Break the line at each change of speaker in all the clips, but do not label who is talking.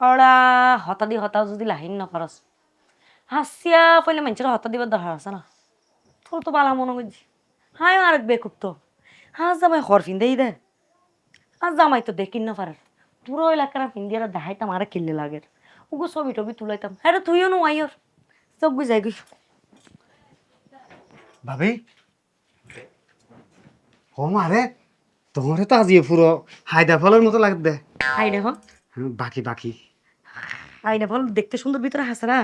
ওরা হতা দি হতা যদি লাহিন না পারস হাসিয়া পইলে মানুষের হতা দিবার দরকার আছে না তোর তো বালা মনে করছি হাই আর বেকুব তো হাজ জামাই হর ফিন্দেই দে হাজ জামাই তো দেখিন না পারে পুরো এলাকার ফিন্দিয়ারা দেখাইতাম আর কিনলে লাগে ওগো ছবি টবি তুলাইতাম হ্যাঁ তুইও নো আইয়র সব বুঝাই গেছ
ভাবি ও মারে তোমারে তো আজিয়ে পুরো হায়দা ফলের মতো লাগে দে
হাই দেখো
হ্যাঁ, বাকি বাকি
হাই বল দেখতে সুন্দর ভিতরে হাসা না?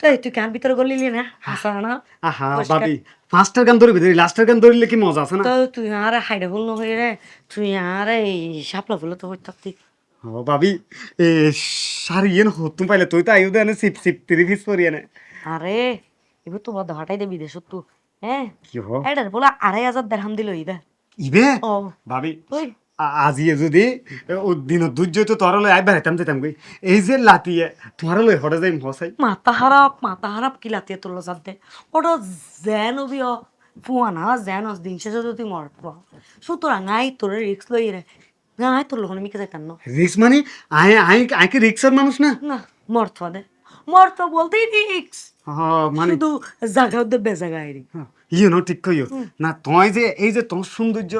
তাই তুই কেন ভিতরে গলি না হাসা না?
আহা। ভাবি ফার্স্টের গান ধরবি ধরি লাস্টের গান ধরলে কি মজা আছে না?
তো তুই আর হাইডে ফুল নয় রে তুই আর এই শাপলা ফুল তো হইতে থাকতি
ও ভাবি এ শাড়ি ইয়ে হতুম পাইলে তুই তো আইও দে সিপ সিপ তিরি পিস পরি এনে।
আরে এবার তো বাদ হাটাই দে বিদেশত তো হ্যাঁ?
কি হো?
এটার বলে আড়াই হাজার দেড়হাম দিল ইদা
ইবে?
ও।
ভাবি
ওই।
আজিয়ে যদি দিন দুর্য তো তোর লই আইবার হেতাম যেতাম গই এই যে লাতিয়ে তোমার লই হঠাৎ যাই মহাসাই
মাথা খারাপ মাথা খারাপ কি লাতিয়ে তোর সাথে ওটা জেন হবি ফুয়ানা জেন দিন শেষে যদি মর সুতরাং আই তোর রিক্স লই রে আই তোর লোক মিকে যাইতাম না।
রিক্স মানে আই আই আই কি রিক্সের মানুষ না?
না মর্ত দে। মর্ত বলতেই রিক্স
হ, মানে
শুধু জায়গা দে বেজাগায় রে
ইয়ে নো ঠিক কইও না তুই যে এই যে তোর সৌন্দর্য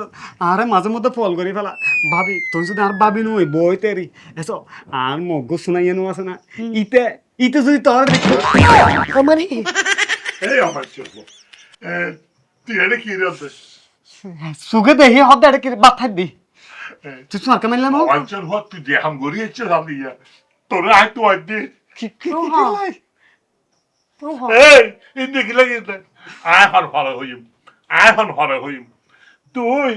আরে মাঝে মধ্যে ফল করি ফেলা ভাবি তুই যদি আর ভাবি নই বই তেরি এসো আর মগ্গ শোনাই এনো আছে না ইতে ইতে যদি তোর
মানে
এই আমার চোখ তুই এটা কি রে
সুগে দেখি হদ্দা এটা কি বাথাই দি তুই তোমার কেমন লাম
অঞ্চল হত তুই দেহাম গড়িয়েছে ভাবিয়া তোরা আয় তো আয় দে
কি কি কি
হ্যাঁ।
লাই?
এই এই দেখি লাগে হন হরে হইম হন হরে হইম। তুই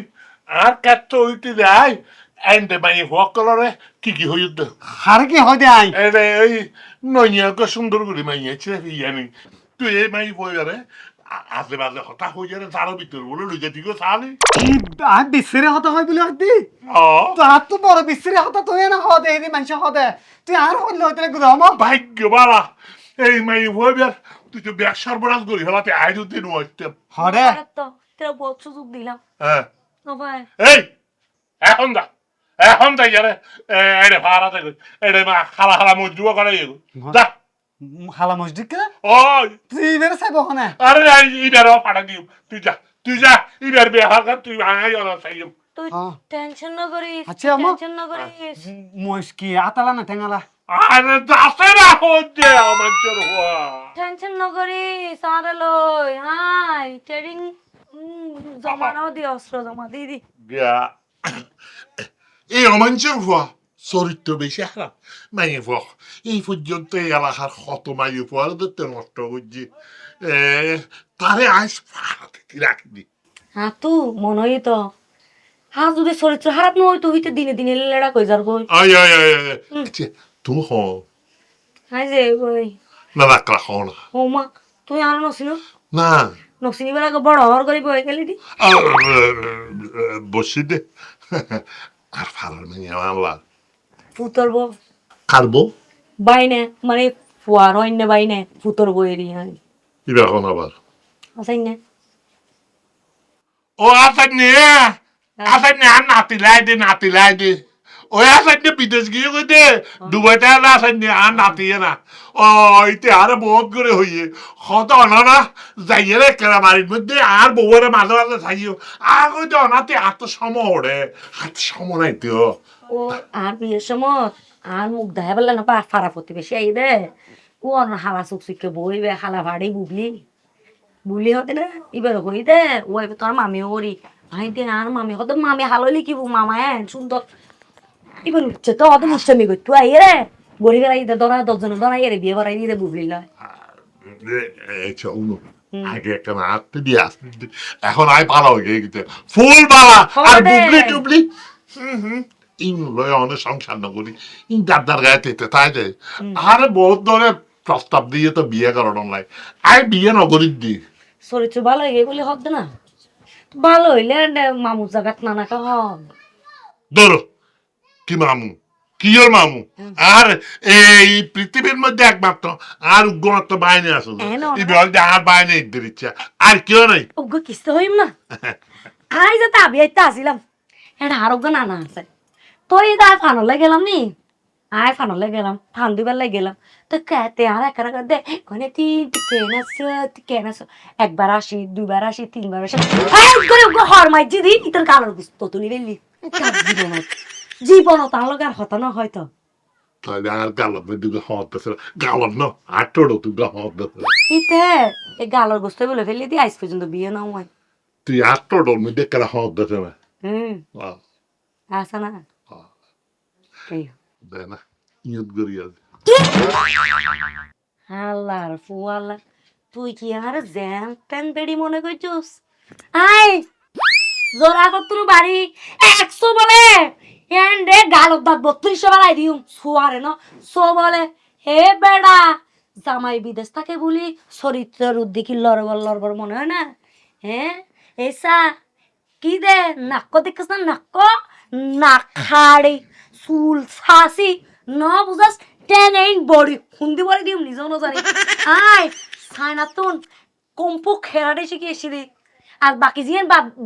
আর কাট হইতে যাই এন্ডে মাই হকলরে কি কি হইত?
আর কি হয় দে আই?
এরে ওই নইয়াকে সুন্দর করে মাইয়াছে ইয়ানি। তুই এই মাই বইয়ারে আজে বাজে হতা হয়ে যারে তার ভিতর বলে লইয়া দিগো সালি।
কি আর বিশ্রে হতা হয় বলে হদি
ও
তো আর তো বড় বিশ্রে হতা তুই না হদে এই মানুষ হদে। তুই আর হইলে হইতে গুদাম
ভাগ্য বালা এই মাই বইয়ার তুই তো ব্যাগ সর্বনাশ করি হলাতে আইরু দিন হইতে
হরে
তো তোরা বহুত সুযোগ দিলাম।
হ্যাঁ। এই এখন দা এখন তাই যারে ভাড়া দেবে এড়ে মা খালা খালা মজুয়া করে যা।
হালা মসজিদ কে?
ওই।
তুই বেরে হনে
আরে ইবের পাঠা দিও তুই যা তুই যা ইবের বিহার কর তুই আয় ওরা চাইম
তুই
হ্যাঁ।
টেনশন না করিস
আচ্ছা,
টেনশন না করিস।
মহিষ কি আতালা না ঠেঙ্গালা
আরে যাচ্ছে না হচ্ছে আমার চোর হওয়া।
টেনশন না করিস আরে লই হাই ট্রেডিং জমা নাও দি অস্ত্র জমা দি দি
গিয়া এই অমাঞ্চের হওয়া চরিত্র বেশি খারাপ মাইয়ে ফক এই পর্যন্ত এই এলাকার কত মাইয়ে পর ধরতে নষ্ট করছে এ, তারে আইস ফাড়াতে রাখবি
হ্যাঁ তু মনে হই তো হ্যাঁ যদি চরিত্র খারাপ না হইতো হইতে দিনে দিনে লেড়া কই যার কই
আয় আয় আয় তুমি হ
হাই যে ওই
না রাখলা হ না
ও মা তুই আর নছিন
না।
নছিনি বেলা বড় হওয়ার করি বই গেলি দি
বসে দে। আর ফাড়ার মেয়ে আমার
ফুতর বউ।
খারবো
বাইনে মানে ফুয়ার অন্য বাইনে ফুতর বইয়েরই হ্যাঁ।
এবার এখন আবার?
আসাই না।
ও আসার নে। আসার নে আর নাতি লাই দে নাতি লাই দে। ওই আসার নে বিদেশ গিয়ে কই দে দুবাইতে আর আসার নে আর নাতি না ও ইতে আর বহুত করে হইয়ে হত অনানা যাইয়ে রে কেরা বাড়ির মধ্যে আর বউরে মাঝে মাঝে থাইও আর কই তো অনাতে হাত সম ওড়ে হাত সম নাই তো
ও আর বিয়ের সময় আর মুখ দেখা পেলে না পা ফারা প্রতিবেশী আই দে ও অন্য হালা চুক চুকে বইবে হালা ভাড়ি বুবলি বুলি হতে না এবার কই দে ও এবার তোর মামি ওরি ভাই দে আর মামি হতে মামি হালইলি কি মামা হ্যাঁ সুন্দর এবার উঠছে তো অত মুষ্টামি কই তুই আই রে গড়ি গড়াই দরা দশজন দরা এরে বিয়ে করাই দিয়ে বুবলি লয়
আগে একটা নাচতে দিয়ে আসতে এখন আয় ভালো হয়ে গেছে ফুল আর বুবলি টুবলি হুম হুম। অনেক সংসার না করি ইন দাদার গায়ে তেতে তাই যায় আর বহুত ধরে প্রস্তাব দিয়ে তো বিয়ে করানো নাই। আই বিয়ে নগরীর দি।
চরিত্র ভালো হয়ে বলে হতে না। ভালো হইলে মামু জাগাত নানা কা হন
ধরো। কি মামু? কি ওর মামু? আর এই পৃথিবীর মধ্যে একমাত্র আর উগ্রমাত্র বাইনে আসলো আর বাইনে ইচ্ছা। আর কেউ নাই
ওগো কিস্তে হইম না? আই যে তাবি আইতে আসিলাম। এটা আরোগ্য নানা আছে। তো এই দা ফানলে গেলাম নি? আয় ফানলে গেলাম ফান দুবার গেলাম। তো কেতে আর একা দে মানে তিন কেন আছো তুই কেন আছো? একবার আসি দুবার আসি তিনবার আসি। হর মাইজি দি ইতর কালোর গুস তো তুলি বেলি জীবন জীবন তার লগে আর হতানো হয়তো।
তাহলে আর গালত দুটো হত গালত না আটটো দুটো হত
ইতে এই গালোর গোস্ত বলে ফেললি দি আইস পর্যন্ত বিয়ে না হয়
তুই আটটো মধ্যে কেন হত দিতে না
হুম আসা না। এই।
দেয় না ইয়ত করি আছে
আল্লাহর ফুয়াল্লা তুই কি আর জ্যান ট্যান বেড়ি মনে করছিস আই! জোড়া কত্তর বাড়ি? একশো বলে। রে গালত দাঁত বত্রিশশো বেলায় দিও সোয়ারে ন সো বলে। হে বেড়া জামাই বিদেশ থাকে বলি চরিত্রের উদ্দিকি লড়বর লড়বর মনে হয় না? হ্যাঁ এসা কি দে নাক্ক দেখিস না নাক্ক? নাক খাড়ি চুল ছাসি ন বুঝাস টেন এইন বডি খুন্দি বলে দিম নিজেও না জানি আয় সাইনাতুন কম্পু খেরাড়ে শিখে এসেছিলি আর বাকি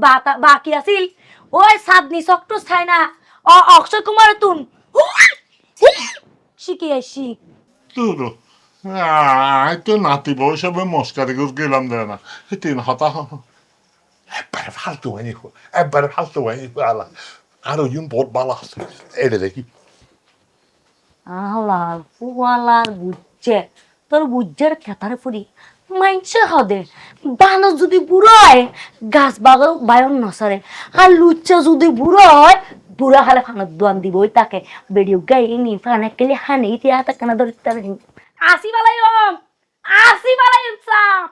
বাতা- বাকি আছিল। ওই সাদনি সকটু ছাইনা অ অক্ষয় কুমার তুন। শিখে আসি
তোর আই তো নাতি বউ সবে মস্কারি করে গেলাম দেয় না। তিন হতা একবারে ফালতু হয়নি একবারে ফালতু হয়নি আলা আরও ইউন বহুত ভালো আছে। এটা দেখি।
আলার ফুয়ালার বুঝছে তোর বুঝছের খেতারে ফুরি মাইনছে হদে। বানো যদি বুড়ো হয়, গাছ বাগান বায়ন নসরে আর লুচ্চা যদি বুড়ো হয়, বুড়া হালে ফানত দোয়ান দিবই তাকে। বেডিও গাই নি ফানে কেলে হানে ইতি আতা কানা ধরে তারে আসি বালাই আসি বালাই সাপ